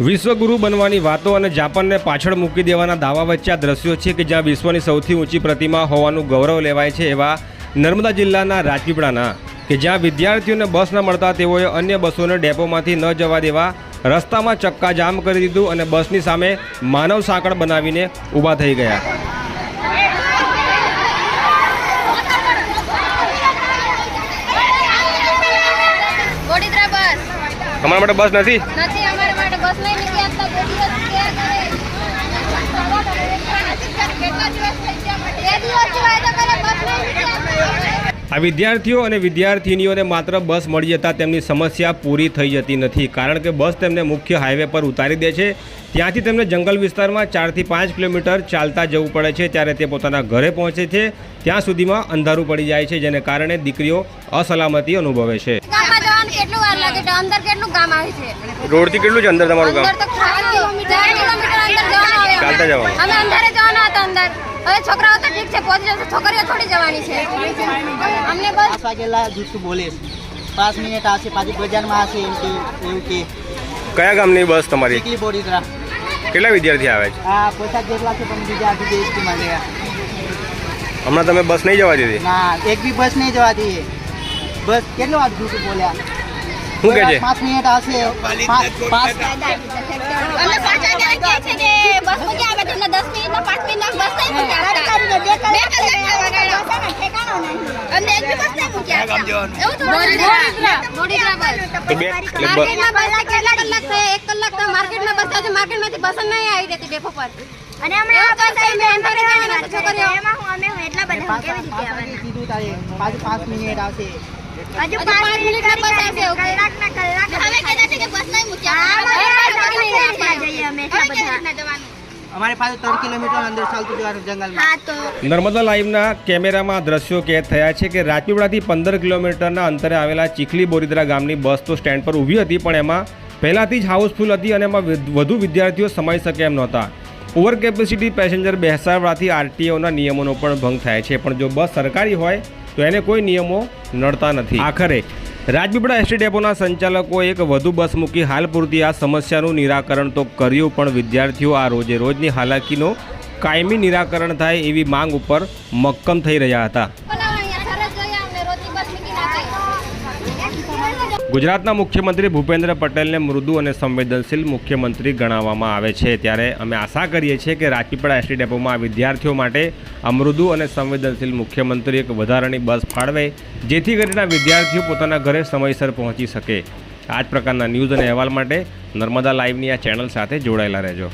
વિશ્વગુરુ બનવાની વાતો અને જાપાનને પાછળ મૂકી દેવાના દાવા વચ્ચે આ દ્રશ્યો છે કે જ્યાં વિશ્વની સૌથી ઊંચી પ્રતિમા હોવાનું ગૌરવ લેવાય છે એવા નર્મદા જિલ્લાના રાજપીપળાના કે જ્યાં વિદ્યાર્થીઓને બસ ન મળતા તેઓએ અન્ય બસોને ડેપોમાંથી ન જવા દેવા રસ્તામાં ચક્કા જામ કરી દીધું અને બસની સામે માનવ સાંકળ બનાવીને ઊભા થઈ ગયા. હમણાં માટે બસ નથી માટે બસ દિવસ કેટલા દિવસ થઈ ગયા માટે? બે દિવસથી વાયદો કરે, બસ નહીં નીકળી આપતા. આ વિદ્યાર્થીઓ અને વિદ્યાર્થિનીઓને માત્ર બસ મળી જતાં તેમની સમસ્યા પૂરી થઈ જતી નથી. કારણ કે બસ તેમને મુખ્ય હાઈવે પર ઉતારી દે છે. ત્યાંથી તેમને જંગલ વિસ્તારમાં ચારથી પાંચ કિલોમીટર ચાલતા જવું પડે છે. ત્યારે તે પોતાના ઘરે પહોંચે છે. ત્યાં સુધીમાં અંધારું પડી જાય છે જેને કારણે દીકરીઓ અસલામતી અનુભવે છે. ગામમાં જવાનું કેટલું છે અંદર કેટલું ગામ રોડથી કેટલું છે અંદર તમારું અંદર તો ખાલી ચાર કિલોમીટર અંદર જવાનું આવે ચાલતા જવાનું. અમે અંધારે જવાના હતા અંદર હવે છોકરાઓ તો ઠીક છે પહોંચી જશે. છોકરીઓ થોડી જવાની છે. અમને બસ પાસ વાગેલા જૂઠું બોલે પાંચ મિનિટ આવશે પાછી બજારમાં આવશે એમ કે એવું કે. કયા ગામની બસ તમારી? ચીકલી બોડીદરા. કેટલા વિદ્યાર્થી આવે છે? હા પચાસ જેટલા છે પણ બીજા આજે એસટીમાં ગયા હમણાં તમે બસ નહીં જવા દીધી? ના એક બી બસ નહીં જવાતી બસ કેટલો વાર જુસુ બોલ્યા? શું કહે છે? પાંચ મિનિટ આવશે. પાંચ પાંચ અને હમણાં બસ આવી મેં અંધારે જવાના છે છોકરીઓ. એમાં હું અમે એટલા બધા કીધું તારે પાછું પાંચ મિનિટ આવશે. હજુ પાંચ મિનિટમાં બસ આવશે કલાકના કલાક હવે કહેતા છે કે બસ નહીં મૂકી આપતા જઈએ અમે એટલા બધા. જવાનું? અમારે પાસે ત્રણ કિલોમીટર અંદર ચાલતું જવાનું જંગલમાં. નર્મદા લાઈવના કેમેરામાં દ્રશ્યો કેદ થયા છે કે રાજપીપળાથી પંદર કિલોમીટરના અંતરે આવેલા ચીખલી બોરીદરા ગામની બસ તો સ્ટેન્ડ પર ઊભી હતી પણ એમાં પહેલાંથી જ હાઉસફુલ હતી અને એમાં વધુ વિદ્યાર્થીઓ સમાઈ શકે એમ નહોતા. ઓવર કેપેસિટી પેસેન્જર બેસાડવાથી આરટીઓના નિયમોનો પણ ભંગ થાય છે પણ જો બસ સરકારી હોય તો એને કોઈ નિયમો નડતા નથી. આખરે રાજપીપળા એસટી ડેપોના સંચાલકોએ એક વધુ બસ મૂકી હાલ પૂરતી આ સમસ્યાનું નિરાકરણ તો કર્યું, પણ વિદ્યાર્થીઓ આ રોજે રોજની હાલાકીનો કાયમી નિરાકરણ થાય એવી માંગ ઉપર મક્કમ થઈ રહ્યા હતા. ગુજરાતના મુખ્યમંત્રી ભૂપેન્દ્ર પટેલને મૃદુ અને સંવેદનશીલ મુખ્યમંત્રી ગણાવવામાં આવે છે. ત્યારે અમે આશા કરીએ છીએ કે રાજપીપળા એસટી ડેપોમાં વિદ્યાર્થીઓ માટે આ મૃદુ અને સંવેદનશીલ મુખ્યમંત્રી એક વધારાની બસ ફાળવે, જેથી કરીને વિદ્યાર્થીઓ પોતાના ઘરે સમયસર પહોંચી શકે. આ જ પ્રકારના ન્યૂઝ અને અહેવાલ માટે નર્મદા લાઈવની આ ચેનલ સાથે જોડાયેલા રહેજો.